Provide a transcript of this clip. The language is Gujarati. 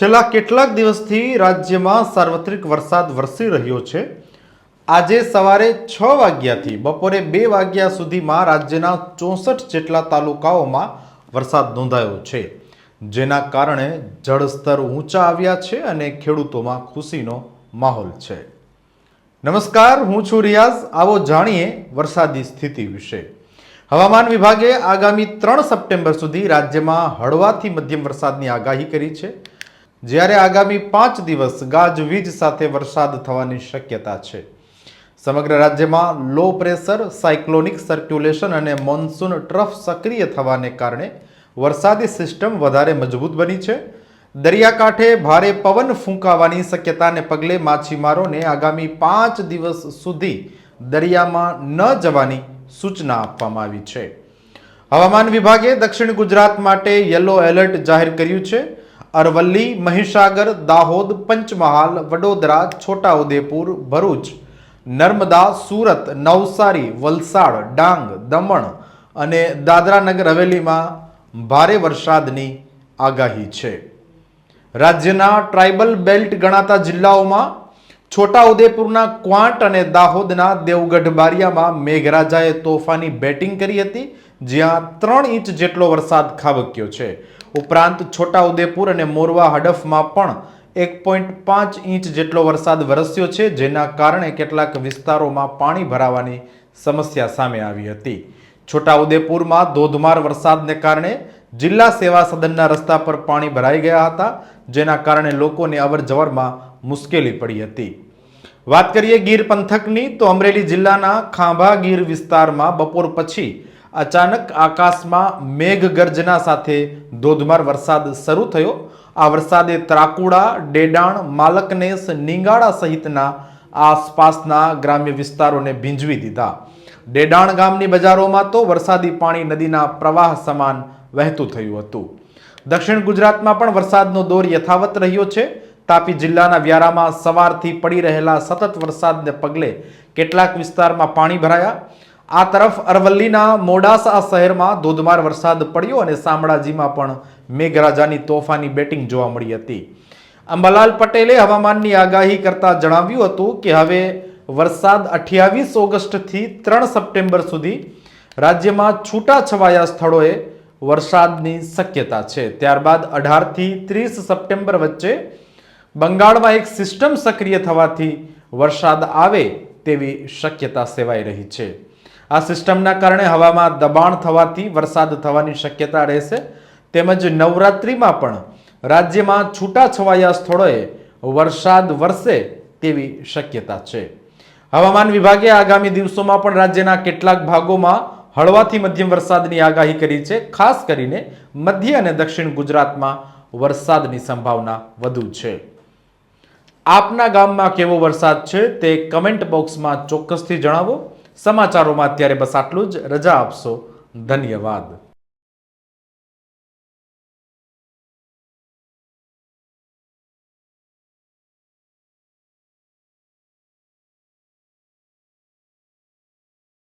છેલ્લા કેટલાક દિવસથી રાજ્યમાં સાર્વત્રિક વરસાદ વરસી રહ્યો છે. આજે સવારે છ વાગ્યાથી બપોરે બે વાગ્યા સુધીમાં રાજ્યના ચોસઠ જેટલા તાલુકાઓમાં વરસાદ નોંધાયો છે. જેના કારણે જળસ્તર ઊંચા આવ્યા છે અને ખેડૂતોમાં ખુશીનો માહોલ છે. નમસ્કાર, હું છું રિયાઝ. આવો જાણીએ વરસાદી સ્થિતિ વિશે. હવામાન વિભાગે આગામી ત્રણ સપ્ટેમ્બર સુધી રાજ્યમાં હળવાથી મધ્યમ વરસાદની આગાહી કરી છે. જ્યારે આગામી પાંચ દિવસ ગાજવીજ સાથે વરસાદ થવાની શક્યતા છે. સમગ્ર રાજ્યમાં લો પ્રેશર, સાયક્લોનિક સર્ક્યુલેશન અને મોન્સૂન ટ્રફ સક્રિય થવાને કારણે વરસાદી સિસ્ટમ વધારે મજબૂત બની છે. દરિયાકાંઠે ભારે પવન ફૂંકાવાની શક્યતાને પગલે માછીમારોને આગામી પાંચ દિવસ સુધી દરિયામાં ન જવાની સૂચના આપવામાં આવી છે. હવામાન વિભાગે દક્ષિણ ગુજરાત માટે યલો એલર્ટ જાહેર કર્યું છે. અરવલ્લી, મહીસાગર, દાહોદ, પંચમહાલ, વડોદરા, છોટાઉદેપુર, ભરૂચ, નર્મદા, સુરત, નવસારી, વલસાડ, ડાંગ, દમણ અને દાદરા નગર હવેલીમાં ભારે વરસાદની આગાહી છે. રાજ્યના ટ્રાઇબલ બેલ્ટ ગણાતા જિલ્લાઓમાં છોટાઉદેપુરના ક્વાંટ અને દાહોદના દેવગઢ બારિયામાં મેઘરાજાએ તોફાની બેટિંગ કરી હતી, જ્યાં ત્રણ ઇંચ જેટલો વરસાદ ખાબક્યો છે. ઉપરાંત છોટાઉદેપુર અને મોરવા હડફમાં પણ એક પોઈન્ટ પાંચ ઇંચ જેટલો વરસાદ વરસ્યો છે, જેના કારણે કેટલાક વિસ્તારોમાં પાણી ભરાવાની સમસ્યા સામે આવી હતી. છોટાઉદેપુરમાં ધોધમાર વરસાદને કારણે જિલ્લા સેવા સદનના રસ્તા પર પાણી ભરાઈ ગયા હતા, જેના કારણે લોકોને અવરજવરમાં મુશ્કેલી પડી હતી. વાત કરીએ ગીર પંથકની, તો અમરેલી જિલ્લાના ખાંભા ગીર વિસ્તારમાં બપોર પછી અચાનક આકાશમાં મેઘગર્જના સાથે ધોધમાર વરસાદ શરૂ થયો. આ વરસાદે ત્રાકુડા, ડેડાણ, માલકનેસ, નિંગાળા સહિતના આસપાસના ગ્રામ્ય વિસ્તારોને ભીંજવી દીધા. ડેડાણ ગામની બજારોમાં તો વરસાદી પાણી નદીના પ્રવાહ સમાન વહેતું થયું હતું. દક્ષિણ ગુજરાતમાં પણ વરસાદનો દોર યથાવત રહ્યો છે. તાપી જિલ્લાના વ્યારામાં સવારથી પડી રહેલા સતત વરસાદને પગલે કેટલાક વિસ્તારમાં પાણી ભરાયા. આ તરફ અરવલ્લીના મોડાસા શહેરમાં ધોધમાર વરસાદ પડ્યો અને શામળાજીમાં પણ મેઘરાજાની તોફાની બેટિંગ જોવા મળી હતી. અંબાલાલ પટેલે હવામાનની આગાહી કરતા જણાવ્યું હતું કે હવે વરસાદ અઠ્યાવીસ ઓગસ્ટથી ત્રણ સપ્ટેમ્બર સુધી રાજ્યમાં છૂટાછવાયા સ્થળોએ વરસાદની શક્યતા છે. ત્યારબાદ અઢારથી ત્રીસ સપ્ટેમ્બર વચ્ચે બંગાળમાં એક સિસ્ટમ સક્રિય થવાથી વરસાદ આવે તેવી શક્યતા સેવાઈ રહી છે. આ સિસ્ટમના કારણે હવામાં દબાણ થવાથી વરસાદ થવાની શક્યતા રહેશે. તેમજ નવરાત્રિમાં પણ રાજ્યમાં છૂટાછવાયા સ્થળોએ વરસાદ વરસે તેવી શક્યતા છે. હવામાન વિભાગે આગામી દિવસોમાં પણ રાજ્યના કેટલાક ભાગોમાં હળવાથી મધ્યમ વરસાદની આગાહી કરી છે. ખાસ કરીને મધ્ય અને દક્ષિણ ગુજરાતમાં વરસાદની સંભાવના વધુ છે. આપના ગામમાં કેવો વરસાદ છે તે કમેન્ટ બોક્સમાં ચોક્કસથી જણાવો. સમાચારોમાં અત્યારે બસ આટલું જ. રજા આપશો. ધન્યવાદ.